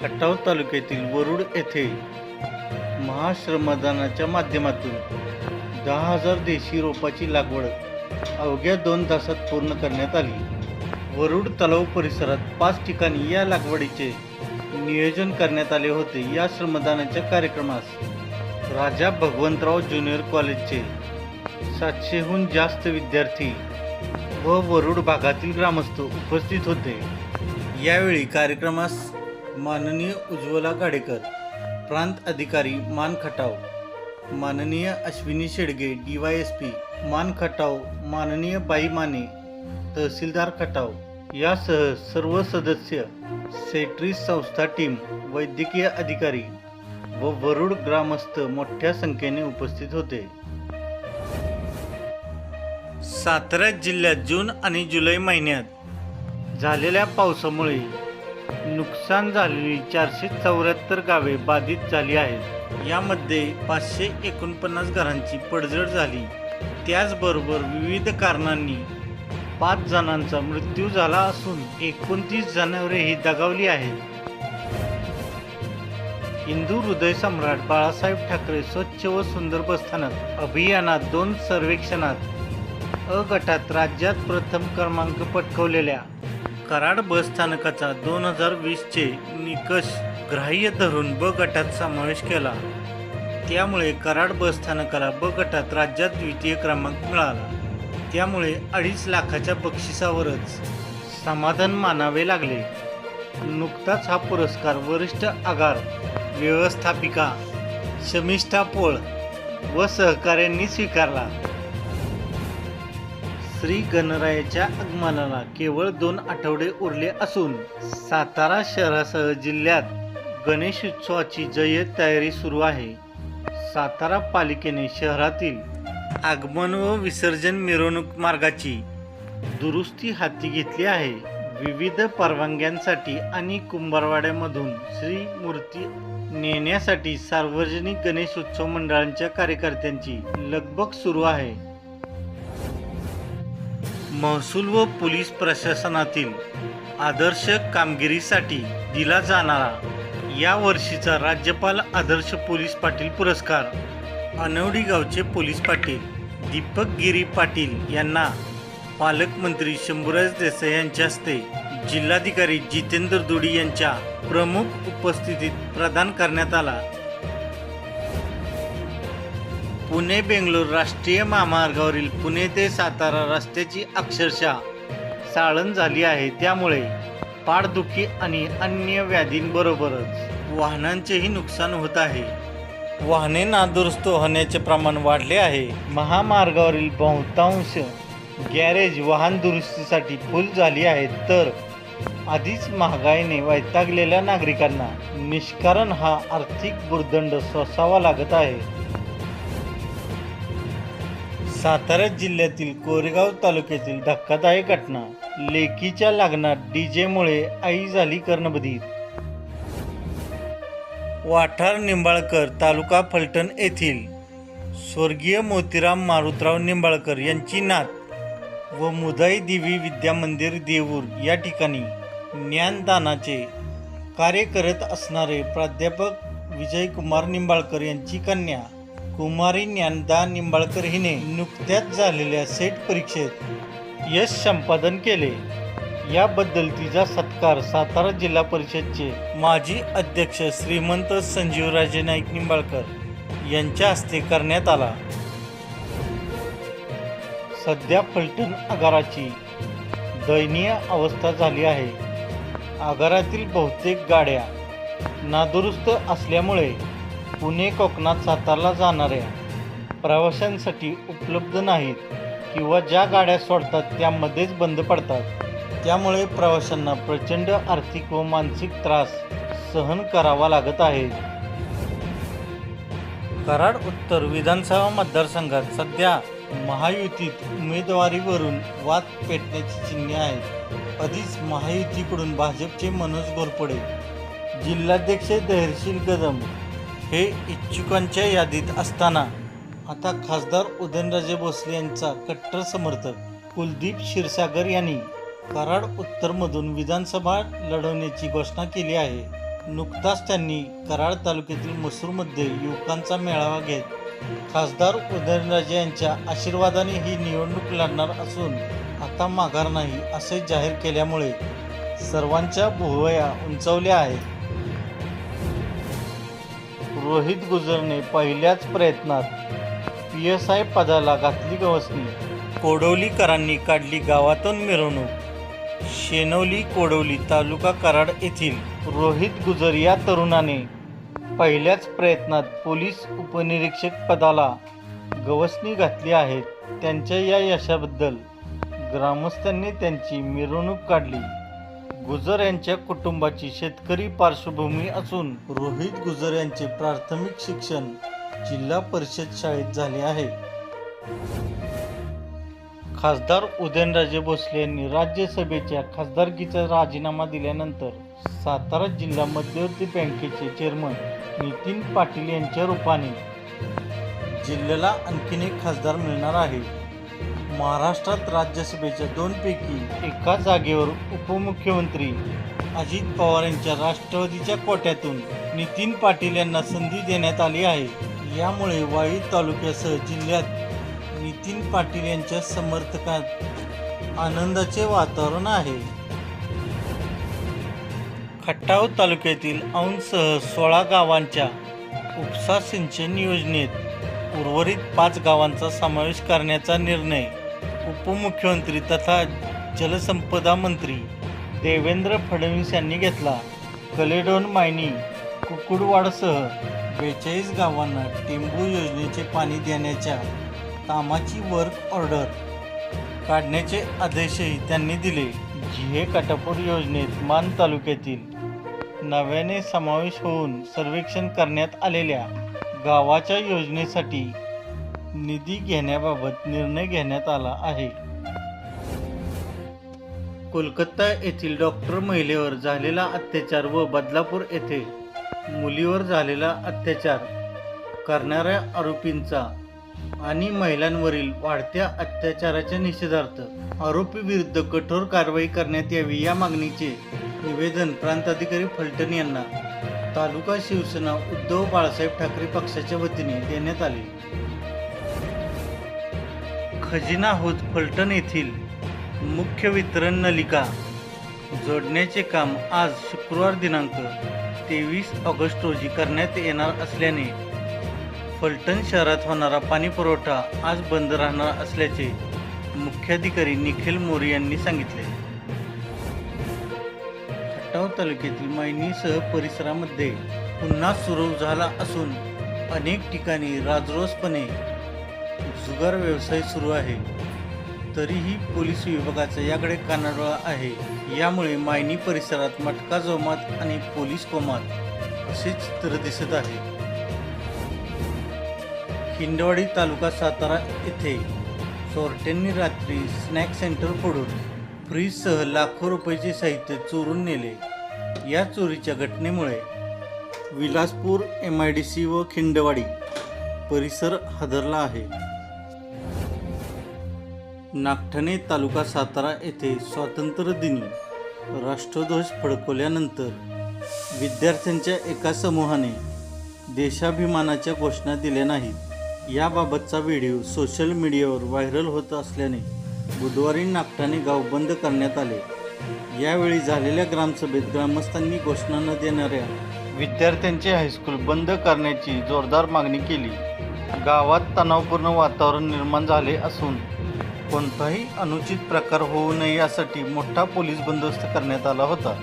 खटाव तालुक्यातील वरुड येथे महाश्रमदानाच्या माध्यमातून दहा हजार देशी रोपाची लागवड अवघ्या दोन तासात पूर्ण करण्यात आली. वरुड तलाव परिसरात पाच ठिकाणी या लागवडीचे नियोजन करण्यात आले होते. या श्रमदानाच्या कार्यक्रमास राजा भगवंतराव ज्युनियर कॉलेजचे सातशेहून जास्त विद्यार्थी व वरुड भागातील ग्रामस्थ उपस्थित होते. यावेळी कार्यक्रमास माननीय उज्ज्वला गाडेकर प्रांत अधिकारी मान खटाव माननीय Ashwini Shedge D Y S P Man Khatav माननीय बाई माने तहसीलदार खटाव. यासह सर्व सदस्य सेट्रीस संस्था टीम वैद्यकीय अधिकारी व वरुड ग्रामस्थ मोठ्या संख्येने उपस्थित होते. सातारा जिल्ह्यात जून आणि जुलै महिन्यात झालेल्या पावसामुळे नुकसान झालेली चारशे चौऱ्याहत्तर गावे बाधित झाली आहेत. यामध्ये पाचशे एकोणपन्नास घरांची पडझड झाली. त्याचबरोबर विविध कारणांनी पाच जणांचा मृत्यू झाला असून एकोणतीस जनावरेही दगावली आहेत. हिंदू हृदय सम्राट बाळासाहेब ठाकरे स्वच्छ व सुंदर बसस्थानक अभियानात दोन सर्वेक्षणात अ गटात राज्यात प्रथम क्रमांक पटकवलेल्या कराड बस स्थानकाचा दोन हजार वीसचे निकष ग्राह्य धरून ब गटात समावेश केला. त्यामुळे कराड बस स्थानकाला ब गटात राज्यात द्वितीय क्रमांक मिळाला. त्यामुळे अडीच लाखाच्या बक्षिसावरच समाधान मानावे लागले. नुकताच हा पुरस्कार वरिष्ठ आगार व्यवस्थापिका शमिष्ठा पोळ व सहकाऱ्यांनी स्वीकारला. श्री गणरायाच्या आगमनाला केवळ दोन आठवडे उरले असून सातारा शहरासह जिल्ह्यात गणेशोत्सवाची जय्यत तयारी सुरू आहे. सातारा पालिकेने शहरातील आगमन व विसर्जन मिरवणूक मार्गाची दुरुस्ती हाती घेतली आहे. विविध परवानग्यांसाठी आणि कुंभारवाड्यामधून श्री मूर्ती नेण्यासाठी सार्वजनिक गणेशोत्सव मंडळांच्या कार्यकर्त्यांची लगबग सुरू आहे. महसूल व पोलीस प्रशासनातील आदर्श कामगिरीसाठी दिला जाणारा या वर्षीचा राज्यपाल आदर्श पोलीस पाटील पुरस्कार. अनवडी गावचे पोलीस पाटील दीपक गिरी पाटील यांना पालकमंत्री शंभूराज देसाई यांच्या हस्ते जिल्हाधिकारी जितेंद्र दुडी यांच्या प्रमुख उपस्थितीत प्रदान करण्यात आला. पुणे बेंगलोर राष्ट्रीय महामार्गावरील पुणे ते सातारा रस्त्याची अक्षरशः साळण झाली आहे. त्यामुळे पाठदुखी आणि अन्य व्याधींबरोबरच वाहनांचेही नुकसान होत आहे. वाहने नादुरुस्त होण्याचे प्रमाण वाढले आहे. महामार्गावरील बहुतांश गॅरेज वाहन दुरुस्तीसाठी फुल झाली आहेत. तर आधीच महागाईने वैतागलेल्या नागरिकांना निष्कारण हा आर्थिक बुर्दंड सोसावा लागत आहे. सातारा जिल्ह्यातील कोरेगाव तालुक्यातील धक्कादायक घटना. लेकीच्या लग्नात डीजेमुळे आई झाली कर्णबधीर. वाठार निंबाळकर तालुका फलटण येथील स्वर्गीय मोतीराम मारुतराव निंबाळकर यांची नात व मुदाई देवी विद्या मंदिर देऊर या ठिकाणी ज्ञानदानाचे कार्य करत असणारे प्राध्यापक विजयकुमार निंबाळकर यांची कन्या कुमारी ज्ञानदा निंबाळकर हिने नुकत्याच झालेल्या सेट परीक्षेत यश संपादन केले. याबद्दल तिचा सत्कार सातारा जिल्हा परिषदचे माजी अध्यक्ष श्रीमंत संजीवराजे नाईक निंबाळकर यांच्या हस्ते करण्यात आला. सध्या फलटण आगाराची दयनीय अवस्था झाली आहे. आगारातील बहुतेक गाड्या नादुरुस्त असल्यामुळे पुणे कोकणात सातारला जाणाऱ्या प्रवाशांसाठी उपलब्ध नाहीत किंवा ज्या गाड्या सोडतात त्यामध्येच बंद पडतात. त्यामुळे प्रवाशांना प्रचंड आर्थिक व मानसिक त्रास सहन करावा लागत आहे. कराड उत्तर विधानसभा मतदारसंघात सध्या महायुतीत उमेदवारीवरून वाद पेटण्याची चिन्हे आहेत. आधीच महायुतीकडून भाजपचे मनोज घोरपडे जिल्हाध्यक्ष धैर्यशील कदम हे इच्छुकांच्या यादीत असताना आता खासदार उदयनराजे भोसले यांचा कट्टर समर्थक कुलदीप क्षीरसागर यांनी कराड उत्तरमधून विधानसभा लढवण्याची घोषणा केली आहे. नुकताच त्यांनी कराड तालुक्यातील मसूरमध्ये युवकांचा मेळावा घेत खासदार उदयनराजे यांच्या आशीर्वादाने ही निवडणूक लढणार असून आता माघार नाही असे जाहीर केल्यामुळे सर्वांच्या भुवया उंचावल्या आहेत. रोहित गुजरने पहिल्याच प्रयत्नात पी एस आय पदाला घातली गवसणी. कोडवलीकरांनी काढली गावातून मिरवणूक. शेनवली कोडवली तालुका कराड येथील रोहित गुजर या तरुणाने पहिल्याच प्रयत्नात पोलीस उपनिरीक्षक पदाला गवसणी घातली आहेत त्यांच्या या यशाबद्दल ग्रामस्थांनी त्यांची मिरवणूक काढली. गुजर यांच्या कुटुंबाची शेतकरी पार्श्वभूमी असून रोहित गुजर यांचे प्राथमिक शिक्षण जिल्हा परिषद शाळेत झाले आहे. खासदार उदयनराजे भोसले यांनी राज्यसभेच्या खासदारकीचा राजीनामा दिल्यानंतर सातारा जिल्हा मध्यवर्ती बँकेचे चेअरमन नितीन पाटील यांच्या रूपाने जिल्ह्याला आणखीन एक खासदार मिळणार आहे. महाराष्ट्रात राज्यसभेच्या दोनपैकी एका जागेवर उपमुख्यमंत्री अजित पवार यांच्या राष्ट्रवादीच्या कोट्यातून नितीन पाटील यांना संधी देण्यात आली आहे. यामुळे वाई तालुक्यासह जिल्ह्यात नितीन पाटील यांच्या समर्थकात आनंदाचे वातावरण आहे. खट्टाव तालुक्यातील औंधसह सोळा गावांच्या उपसा सिंचन योजनेत उर्वरित पाच गावांचा समावेश करण्याचा निर्णय उपमुख्यमंत्री तथा जलसंपदा मंत्री देवेंद्र फडणवीस यांनी घेतला. कलेडोन मायनी कुकुडवाडसह बेचाळीस गावांना टेंबू योजनेचे पाणी देण्याच्या कामाची वर्क ऑर्डर काढण्याचे आदेशही त्यांनी दिले. जिहे काटापूर योजनेत मान तालुक्यातील नव्याने समावेश होऊन सर्वेक्षण करण्यात आलेल्या गावाच्या योजनेसाठी निधी घेण्याबाबत निर्णय घेण्यात आला आहे. कोलकाता येथील डॉक्टर महिलेवर झालेला अत्याचार व बदलापूर येथे मुलीवर झालेला अत्याचार करणाऱ्या आरोपींचा आणि महिलांवरील वाढत्या अत्याचाराच्या निषेधार्थ आरोपी विरुद्ध कठोर कारवाई करण्यात यावी या मागणीचे निवेदन प्रांताधिकारी फलटण यांना. तालुका शिवसेना उद्धव बाळासाहेब ठाकरे पक्षाच्या वतीने देण्यात आले. खजिना हौद फलटण येथील मुख्य वितरण नलिका जोडण्याचे काम आज शुक्रवार दिनांक तेवीस ऑगस्ट रोजी करण्यात येणार असल्याने फलटण शहरात होणारा पाणी पुरवठा आज बंद राहणार असल्याचे मुख्याधिकारी निखिल मोरे यांनी सांगितले. खटाव तालुक्यातील मायनीसह परिसरामध्ये पुन्हा सुरू झाला असून अनेक ठिकाणी राजरोसपणे जुगार व्यवसाय सुरू आहे. तरीही पोलीस विभागाचा याकडे कानाडोळा आहे. यामुळे मायनी परिसरात मटका जोमात आणि पोलीस कोमात असे चित्र दिसत आहे. हिंदवाडी तालुका सातारा येथे चोरट्यांनी रात्री स्नॅक सेंटर फोडून फ्रीजसह लाखो रुपयाचे साहित्य चोरून नेले. या चोरीच्या घटनेमुळे Vilaspur M I D C व खिंडवाडी परिसर हादरला आहे. नागठाणे तालुका सातारा येथे स्वातंत्र्यदिनी राष्ट्रध्वज फडकवल्यानंतर विद्यार्थ्यांच्या एका समूहाने देशाभिमानाच्या घोषणा दिल्या नाहीत. याबाबतचा व्हिडिओ सोशल मीडियावर व्हायरल होत असल्याने बुधवारी नागठाणे गाव बंद करण्यात आले. यावेळी झालेल्या ग्रामसभेत ग्रामस्थांनी घोषणा न देणाऱ्या विद्यार्थ्यांचे हायस्कूल बंद करण्याची जोरदार मागणी केली. गावात तणावपूर्ण वातावरण निर्माण झाले असून कोणताही अनुचित प्रकार होऊ नये यासाठी मोठा पोलीस बंदोबस्त करण्यात आला होता.